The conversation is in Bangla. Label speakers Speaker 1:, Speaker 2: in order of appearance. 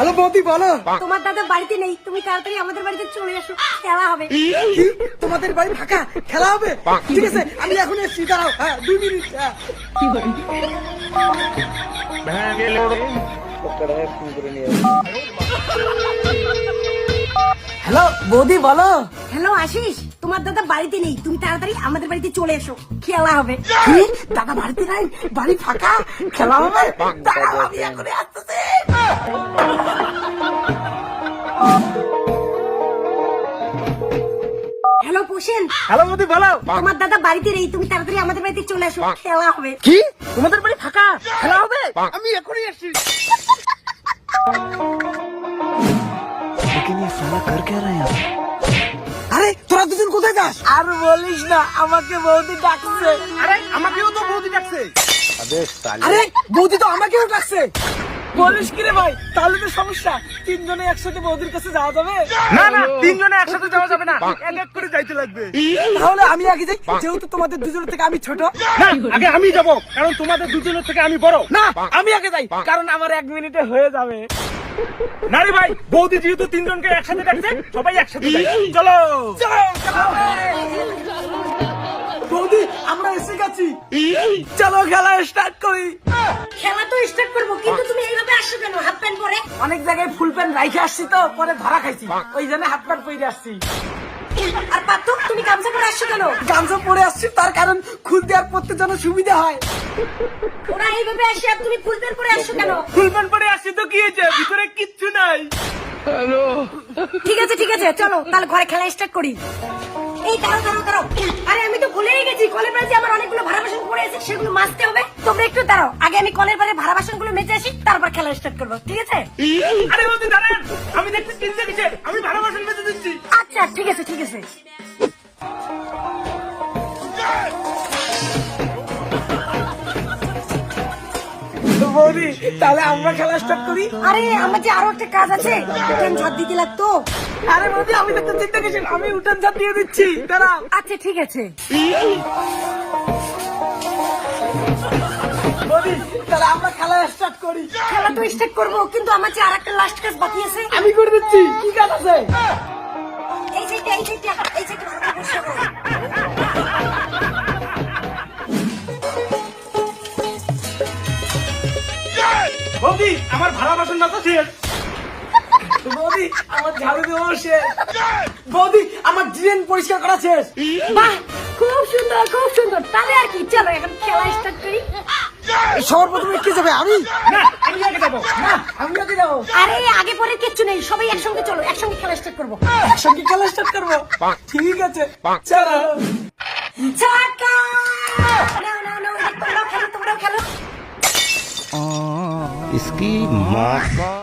Speaker 1: হ্যালো বৌদি বলো।
Speaker 2: তোমার দাদা বাড়িতে নেই তুমি তাড়াতাড়ি আমাদের বাড়িতে চলে এসো খেলা হবে।
Speaker 1: তোমাদের বাড়ি ফাঁকা? খেলা হবে? ঠিক আছে আমি এখন এসছি দাঁড়াও হ্যাঁ দুই মিনিট হ্যাঁ। হ্যালো বৌদি বলো।
Speaker 2: হ্যালো আশিস তোমার দাদা বাড়িতে নেই তুমি তাড়াতাড়ি আমাদের বাড়িতে চলে এসো খেলা হবে।
Speaker 1: দাদা বাড়িতে নাই? বাড়ি ফাঁকা? খেলা হবে? আমি এখন আসতেছি।
Speaker 2: হ্যালো পোষেন
Speaker 1: হ্যালো বৌদি বলো
Speaker 2: তোমার দাদা বাড়িতে নেই তুমি তাড়াতাড়ি আমাদের বাড়িতে চলে এসো খেলা হবে
Speaker 1: কি তোমাদের বাড়ি ফাঁকা খেলা হবে আমি এখনই আসছি
Speaker 3: लेकिन ये साला कर क्या रहे हैं
Speaker 1: আরে তোরা দুজন কোথায় যাস আর বলিস না আমাকে বৌদি ডাকছে আরে আমাকেও তো বৌদি ডাকছে আরে বৌদি তো আমাকেও ডাকছে বলিস কি ভাই? তাহলে তো সমস্যা। তিনজনে একসাথে বৌদির কাছে যাওয়া যাবে?
Speaker 4: না না তিনজনে একসাথে যাওয়া যাবে না। এক এক করে যাইতে লাগবে।
Speaker 1: তাহলে আমি আগে যাই যেহেতু তোমাদের দুজনের থেকে আমি ছোট।
Speaker 4: না আগে আমি যাব কারণ তোমাদের দুজনের থেকে আমি বড়।
Speaker 1: না আমি আগে যাই কারণ আমার এক মিনিটে হয়ে যাবে।
Speaker 4: না রে ভাই বৌদি যেহেতু তিনজনকে একসাথে ডাকছে সবাই একসাথে চলো
Speaker 1: চলো, আমরা এসে গেছি। চলো খেলা স্টার্ট করি।
Speaker 2: খেলা তো স্টার্ট করব কিন্তু তুমি এইভাবে আসছো কেন? হাফ প্যান্ট পরে?
Speaker 1: অনেক জায়গায় ফুল প্যান্ট রাইখে আসছি তো পরে ধরা খাইছি। ওই জন্য হাত প্যান্ট পরে আসছি।
Speaker 2: আর তুমি গামছা পরে আসছো কেন?
Speaker 1: গামছা পরে আসছি তার কারণ খুলতে আর পড়তে যেন সুবিধা হয়।
Speaker 2: ওরা এইভাবে আসে আর তুমি ফুল প্যান্ট পরে আসছো কেন?
Speaker 4: ফুল প্যান্ট পরে আসছি তো কি হয়েছে? ভিতরে কিচ্ছু নাই।
Speaker 2: ঠিক আছে ঠিক আছে চলো তাহলে ঘরে খেলা স্টার্ট করি। এই দাঁড়াও দাঁড়াও দাঁড়াও। আরে আমি তো ভুলেই গেছি কলের যে আমার অনেকগুলো ভাড়া বাসন পড়ে আছে সেগুলো মাজতে হবে। তোমরা একটু দাঁড়াও আগে আমি কলের ভাড়া বাসনগুলো মেজে আসি তারপর খেলা স্টার্ট করব ঠিক আছে?
Speaker 4: আরে দাঁড়ান আমি দেখছি আমি ভাড়া বাসন দিচ্ছি।
Speaker 2: আচ্ছা ঠিক আছে ঠিক আছে।
Speaker 1: বৌদি তাহলে আমরা খেলা স্টার্ট করি?
Speaker 2: আরে আমার যে আরও একটা কাজ আছে উঠান ঝাড় দিতে লাগতো।
Speaker 1: আরে বৌদি আমি তো চিন্তা গেছি আমি উঠান ছাদ দিয়ে দিচ্ছি দাঁড়া
Speaker 2: আচ্ছা ঠিক আছে।
Speaker 1: বৌদি তাহলে আমরা খেলা স্টার্ট করি।
Speaker 2: খেলা তো স্টার্ট করব কিন্তু আমার যে আর একটা লাস্ট কাজ বাকি আছে।
Speaker 1: আমি করে দিচ্ছি কি কাজ আছে?
Speaker 2: এই সাইডটা এই সাইডটা
Speaker 4: বৌদি আমার ভালো বাসন না তো শেষ।
Speaker 1: বৌদি আমার ঝাড়ু দেওয়া শেষ। বৌদি আমার ড্রেন পরিষ্কার করা শেষ।
Speaker 2: বাহ খুব সুন্দর খুব সুন্দর। তাহলে আর কি চলো এখন খেলা স্টার্ট করি।
Speaker 1: সবার প্রথমে কি যাবে? আমি?
Speaker 4: না আমি আগে যাব।
Speaker 1: না আমি আগে যাব।
Speaker 2: আরে আগে পরে কিচ্ছু নেই সবাই একসঙ্গে চলো একসঙ্গে খেলা স্টার্ট করব।
Speaker 1: একসঙ্গে খেলা স্টার্ট করব? ঠিক আছে চলো।
Speaker 3: इसकी माँ